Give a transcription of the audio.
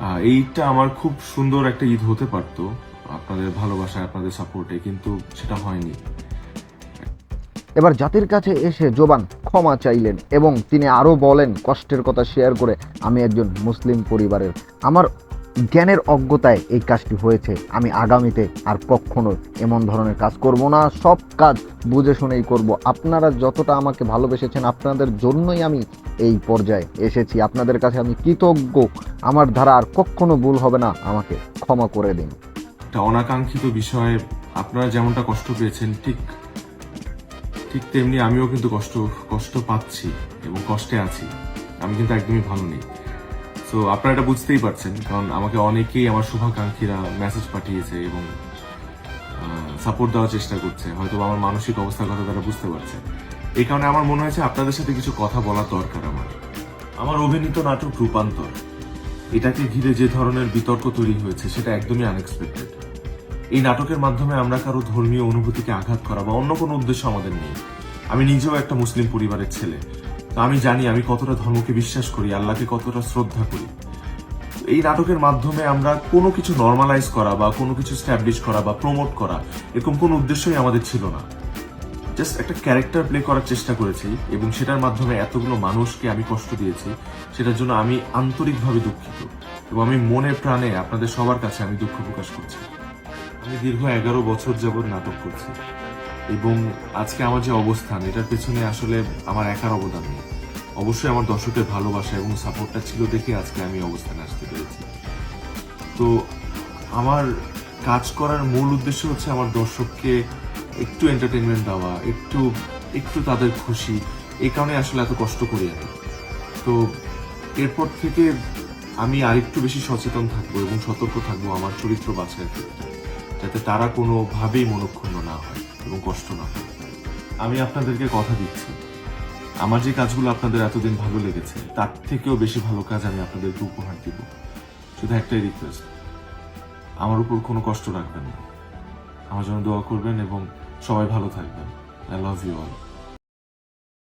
এইটা আমার খুব সুন্দর একটা ঈদ হতে পারতো। আপনাদের ভালোবাসায়, আপনাদের সাপোর্টে কিন্তু সেটা হয়নি। এবার জাতির কাছে এসে জোবান ক্ষমা চাইলেন এবং তিনি আরও বলেন কষ্টের কথা শেয়ার করে, আমি একজন মুসলিম পরিবারের। আমার জ্ঞানের অজ্ঞতায় এই কাজটি হয়েছে। আমি আগামীতে আর কখনো এমন ধরনের কাজ করব না। সব কাজ বুঝে শুনেই করব। আপনারা যতটা আমাকে ভালোবেসেছেন, আপনাদের জন্যই আমি এই পর্যায়ে এসেছি। আপনাদের কাছে আমি কৃতজ্ঞ। আমার ধারা আর কখনো ভুল হবে না। আমাকে ক্ষমা করে দিন। অনাকাঙ্ক্ষিত বিষয়ে আপনারা যেমনটা কষ্ট পেয়েছেন, ঠিক ঠিক তেমনি আমিও কিন্তু কষ্ট কষ্ট পাচ্ছি এবং কষ্টে আছি। আমি কিন্তু একদমই ভালো নেই। তো আপনারা এটা বুঝতেই পারছেন, কারণ আমাকে অনেকেই আমার শুভাকাঙ্ক্ষীরা মেসেজ পাঠিয়েছে এবং সাপোর্ট দেওয়ার চেষ্টা করছে। হয়তো আমার মানসিক অবস্থার কথা তারা বুঝতে পারছে। এই কারণে আমার মনে হয়েছে আপনাদের সাথে কিছু কথা বলা দরকার আমার। আমার অভিনীত নাটক রূপান্তর। এটাকে ঘিরে যে ধরনের বিতর্ক তৈরি হয়েছে, সেটা একদমই আনএক্সপেক্টেড এই নাটকের মাধ্যমে আমরা কারও ধর্মীয় অনুভূতিকে আঘাত করা বা অন্য কোনো উদ্দেশ্য আমাদের নেই। আমি নিজেও একটা মুসলিম পরিবারের ছেলে। আমি জানি আমি কতটা ধর্মকে বিশ্বাস করি, আল্লাহকে কতটা শ্রদ্ধা করি। এই নাটকের মাধ্যমে আমরা কোনো কিছু নর্মালাইজ করা বা কোনো কিছু স্ট্যাবলিশ করা বা প্রমোট করা এরকম কোনো উদ্দেশ্যই আমাদের ছিল না। জাস্ট একটা ক্যারেক্টার প্লে করার চেষ্টা করেছি এবং সেটার মাধ্যমে এতগুলো মানুষকে আমি কষ্ট দিয়েছি, সেটার জন্য আমি আন্তরিকভাবে দুঃখিত এবং আমি মনে প্রাণে আপনাদের সবার কাছে আমি দুঃখ প্রকাশ করছি। আমি দীর্ঘ এগারো বছর যাবৎ নাটক করছি। এবং আজকে আমার যে অবস্থান, এটার পেছনে আসলে আমার একার অবদান নেই। অবশ্যই আমার দর্শকের ভালোবাসা এবং সাপোর্টটা ছিল দেখে আজকে আমি অবস্থানে আসতে পেরেছি। তো আমার কাজ করার মূল উদ্দেশ্য হচ্ছে আমার দর্শককে একটু এন্টারটেনমেন্ট দেওয়া, একটু একটু তাদের খুশি। এই কারণে আসলে এত কষ্ট করি আমি। তো এরপর থেকে আমি আরেকটু বেশি সচেতন থাকব এবং সতর্ক থাকব আমার চরিত্র বাছাইয়ের ক্ষেত্রে। যাতে তারা কোনোভাবেই হয় এবং কষ্ট না। আমি আপনাদেরকে কথা দিচ্ছি। আমার যে কাজগুলো আপনাদের এতদিন ভালো লেগেছে, তার থেকেও বেশি ভালো কাজ আমি আপনাদেরকে উপহার দিব। শুধু একটাই রিকোয়েস্ট আমার উপর কোনো কষ্ট রাখবেন না। আমার জন্য দোয়া করবেন এবং সবাই ভালো থাকবেন। I love you all